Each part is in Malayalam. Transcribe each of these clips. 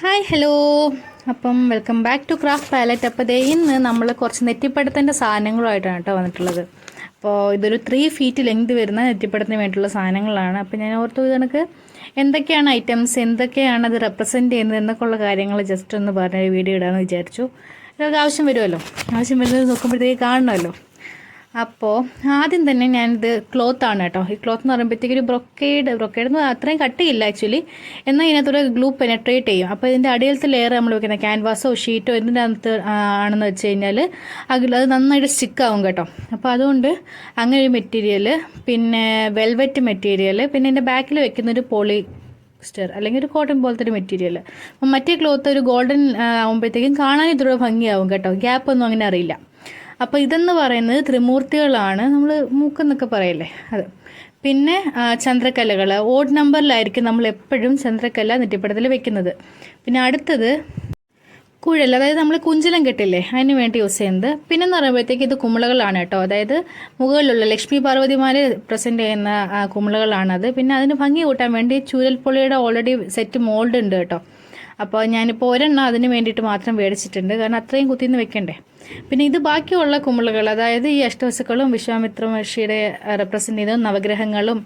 Hi hello. അപ്പം welcome back to craft palette. അപ്പോൾ ദേ ഇന്ന് നമ്മൾ കുറച്ച് നെറ്റിപ്പടത്തിന്റെ സാധനങ്ങളുമായിട്ടാണ് കേട്ടോ വന്നിട്ടുള്ളത്. അപ്പോൾ ഇതൊരു ത്രീ ഫീറ്റ് ലെങ്ത് വരുന്ന നെറ്റിപ്പടത്തിന് വേണ്ടിയിട്ടുള്ള സാധനങ്ങളാണ്. അപ്പോൾ ഞാൻ ഓർത്തു കണക്ക് എന്തൊക്കെയാണ് ഐറ്റംസ് എന്തൊക്കെയാണ് അത് റെപ്രസെന്റ് ചെയ്യുന്നത് എന്നൊക്കെയുള്ള കാര്യങ്ങൾ ജസ്റ്റ് ഒന്ന് പറഞ്ഞ വീഡിയോ ഇടാമെന്ന് വിചാരിച്ചു. ഇതൊക്കെ ആവശ്യം വരുമല്ലോ. ആവശ്യം വരുന്നത് നോക്കുമ്പോഴത്തേക്ക് കാണണമല്ലോ. അപ്പോൾ ആദ്യം തന്നെ ഞാനിത് ക്ലോത്ത് ആണ് കേട്ടോ. ഈ ക്ലോത്ത് എന്ന് പറയുമ്പോഴത്തേക്ക് ഒരു ബ്രൊക്കേഡ് ബ്രൊക്കേഡ് എന്ന് അത്രയും കട്ടിയില്ല ആക്ച്വലി എന്നാൽ ഇതിനകത്തൂടെ ഗ്ലൂ പെനട്രേറ്റ് ചെയ്യും. അപ്പോൾ ഇതിന്റെ അടിയിലത്തെ ലെയർ നമ്മൾ വെക്കുന്ന ക്യാൻവാസോ ഷീറ്റോ എന്തിന്റെ അകത്ത് ആണെന്ന് വെച്ച് കഴിഞ്ഞാൽ അത് നന്നായിട്ട് സ്റ്റിക്കാവും കേട്ടോ. അപ്പോൾ അതുകൊണ്ട് അങ്ങനെ ഒരു മെറ്റീരിയൽ പിന്നെ വെൽവെറ്റ് മെറ്റീരിയൽ പിന്നെ എന്റെ ബാക്കിൽ വെക്കുന്ന ഒരു പോളി സ്റ്റർ അല്ലെങ്കിൽ ഒരു കോട്ടൺ പോലത്തെ ഒരു മെറ്റീരിയൽ മറ്റേ ക്ലോത്ത് ഒരു ഗോൾഡൻ ആകുമ്പോഴത്തേക്കും കാണാൻ ഇത്ര ഭംഗിയാവും കേട്ടോ. ഗ്യാപ്പ് ഒന്നും അങ്ങനെ അറിയില്ല. അപ്പോൾ ഇതെന്ന് പറയുന്നത് ത്രിമൂർത്തികളാണ്. നമ്മൾ മൂക്കെന്നൊക്കെ പറയില്ലേ? അത്. പിന്നെ ചന്ദ്രക്കലകൾ ഓഡ് നമ്പറിലായിരിക്കും നമ്മൾ എപ്പോഴും ചന്ദ്രക്കല നെറ്റിപ്പടത്തിൽ വെക്കുന്നത്. പിന്നെ അടുത്തത് കുഴൽ. അതായത് നമ്മൾ കുഞ്ചലം കെട്ടില്ലേ? അതിന് വേണ്ടി യൂസ് ചെയ്യുന്നത്. പിന്നെ എന്ന് പറയുമ്പോഴത്തേക്ക് ഇത് കുമിളകളാണ് കേട്ടോ. അതായത് മുകളിലുള്ള ലക്ഷ്മി പാർവതിമാരെ പ്രസന്റ് ചെയ്യുന്ന കുമിളകളാണത്. പിന്നെ അതിന് ഭംഗി കൂട്ടാൻ വേണ്ടി ചൂരൽപ്പൊളിയുടെ ഓൾറെഡി സെറ്റ് മോൾഡ് ഉണ്ട് കേട്ടോ. അപ്പോൾ ഞാനിപ്പോൾ ഒരെണ്ണം അതിന് വേണ്ടിയിട്ട് മാത്രം മേടിച്ചിട്ടുണ്ട്. കാരണം അത്രയും കുത്തിന്ന് വെക്കണ്ടേ. പിന്നെ ഇത് ബാക്കിയുള്ള കുമ്പിളുകൾ അതായത് ഈ അഷ്ടവസുക്കളും വിശ്വാമിത്ര മഹർഷിയുടെ റെപ്രസെന്റ് ചെയ്ത നവഗ്രഹങ്ങളും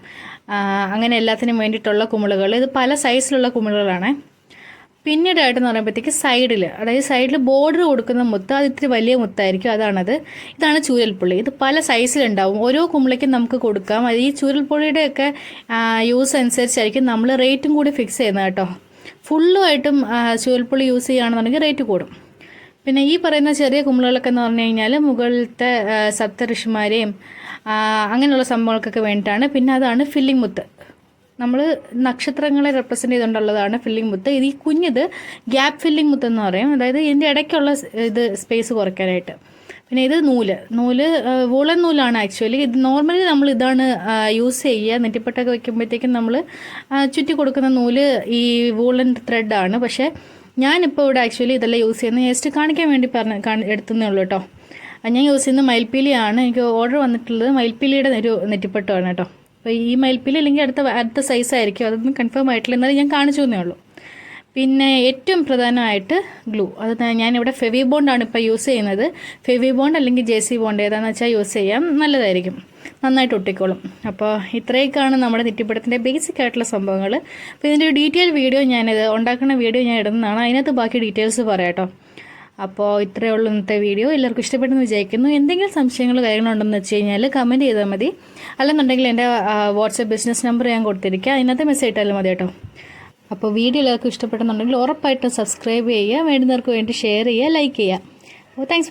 അങ്ങനെ എല്ലാത്തിനും വേണ്ടിയിട്ടുള്ള കുമ്പിളുകൾ ഇത് പല സൈസിലുള്ള കുമ്പിളുകളാണ് പിന്നീടായിട്ടെന്ന് പറയുമ്പോഴത്തേക്ക് സൈഡിൽ അതായത് സൈഡിൽ ബോർഡർ കൊടുക്കുന്ന മുത്ത് അത് ഇത്തിരി വലിയ മുത്തായിരിക്കും. അതാണത്. ഇതാണ് ചൂരൽപ്പുള്ളി. ഇത് പല സൈസിലുണ്ടാവും ഓരോ കുമ്പളയ്ക്കും നമുക്ക് കൊടുക്കാം. അത് ഈ ചൂരൽപ്പുള്ളിയുടെയൊക്കെ യൂസ് അനുസരിച്ചായിരിക്കും നമ്മൾ റേറ്റും കൂടി ഫിക്സ് ചെയ്യുന്നത് കേട്ടോ. ഫുള്ളുമായിട്ടും ചുവൽപ്പുളി യൂസ് ചെയ്യുകയാണെന്നുണ്ടെങ്കിൽ റേറ്റ് കൂടും. പിന്നെ ഈ പറയുന്ന ചെറിയ കുമ്പളകളൊക്കെ എന്ന് പറഞ്ഞു കഴിഞ്ഞാൽ മുകളിലത്തെ സപ്ത ഋഷിമാരെയും അങ്ങനെയുള്ള സംഭവങ്ങൾക്കൊക്കെ വേണ്ടിയിട്ടാണ്. പിന്നെ അതാണ് ഫില്ലിംഗ് മുത്ത്. നമ്മൾ നക്ഷത്രങ്ങളെ റെപ്രസെന്റ് ചെയ്തുകൊണ്ടുള്ളതാണ് ഫില്ലിംഗ് മുത്ത്. ഇത് ഈ കുഞ്ഞിത് ഗ്യാപ്പ് ഫില്ലിംഗ് മുത്ത് എന്ന് പറയും. അതായത് ഇതിന്റെ ഇടയ്ക്കുള്ള ഇത് സ്പേസ് കുറയ്ക്കാനായിട്ട്. പിന്നെ ഇത് നൂൽ. നൂൽ വൂളൻ നൂലാണ് ആക്ച്വലി ഇത് നോർമലി നമ്മൾ ഇതാണ് യൂസ് ചെയ്യുക. നെറ്റിപ്പട്ടൊക്കെ വെക്കുമ്പോഴത്തേക്കും നമ്മൾ ചുറ്റി കൊടുക്കുന്ന നൂൽ ഈ വൂളൻ ത്രെഡാണ് പക്ഷേ ഞാനിപ്പോൾ ഇവിടെ ആക്ച്വലി ഇതെല്ലാം യൂസ് ചെയ്യുന്നത് ജസ്റ്റ് കാണിക്കാൻ വേണ്ടി പറഞ്ഞ എടുത്തതേ ഉള്ളൂ കേട്ടോ ഞാൻ യൂസ് ചെയ്യുന്നത് മയിൽപ്പീലിയാണ്. എനിക്ക് ഓർഡർ വന്നിട്ടുള്ളത് മയിൽപ്പീലിയുടെ ഒരു നെറ്റിപ്പട്ടമാണ് കേട്ടോ അപ്പോൾ ഈ മയിൽപ്പീലി അല്ലെങ്കിൽ അടുത്ത അടുത്ത സൈസ് ആയിരിക്കും. അതൊന്നും കൺഫേം ആയിട്ടില്ല. എന്നാലും ഞാൻ കാണിച്ചു തന്നേ ഉള്ളൂ. പിന്നെ ഏറ്റവും പ്രധാനമായിട്ട് ഗ്ലൂ അത് ഞാനിവിടെ ഫെവി ബോണ്ടാണ് ഇപ്പോൾ യൂസ് ചെയ്യുന്നത്. ഫെവി ബോണ്ട് അല്ലെങ്കിൽ ജെ സി ബോണ്ട് ഏതാണെന്ന് വെച്ചാൽ യൂസ് ചെയ്യാം. നല്ലതായിരിക്കും. നന്നായിട്ട് ഒട്ടിക്കോളും. അപ്പോൾ ഇത്രയൊക്കെയാണ് നമ്മുടെ നെറ്റിപ്പടത്തിന്റെ ബേസിക് ആയിട്ടുള്ള സംഭവങ്ങൾ അപ്പോൾ ഇതിന്റെ ഡീറ്റെയിൽ വീഡിയോ ഞാനിത് ഉണ്ടാക്കുന്ന വീഡിയോ ഞാൻ ഇടുന്നതാണ്. അതിനകത്ത് ബാക്കി ഡീറ്റെയിൽസ് പറയാം കേട്ടോ അപ്പോൾ ഇത്രയേ ഉള്ളൂ ഇന്നത്തെ വീഡിയോ എല്ലാവർക്കും ഇഷ്ടപ്പെട്ടെന്ന് വിചാരിക്കുന്നു. എന്തെങ്കിലും സംശയങ്ങൾ കാര്യങ്ങളുണ്ടെന്ന് വെച്ച് കഴിഞ്ഞാൽ കമന്റ് ചെയ്താൽ മതി. അല്ലെന്നുണ്ടെങ്കിൽ എന്റെ വാട്സപ്പ് ബിസിനസ് നമ്പർ ഞാൻ കൊടുത്തിരിക്കുക അതിനകത്ത് മെസ്സേജ് ഇട്ടാലും മതി കേട്ടോ അപ്പോൾ വീഡിയോ എല്ലാവർക്കും ഇഷ്ടപ്പെടുന്നുണ്ടെങ്കിൽ ഉറപ്പായിട്ടും സബ്സ്ക്രൈബ് ചെയ്യുക വേണ്ടുന്നവർക്ക് വേണ്ടി ഷെയർ ചെയ്യുക ലൈക്ക് ചെയ്യുക. അപ്പോൾ താങ്ക്സ് ഫോർ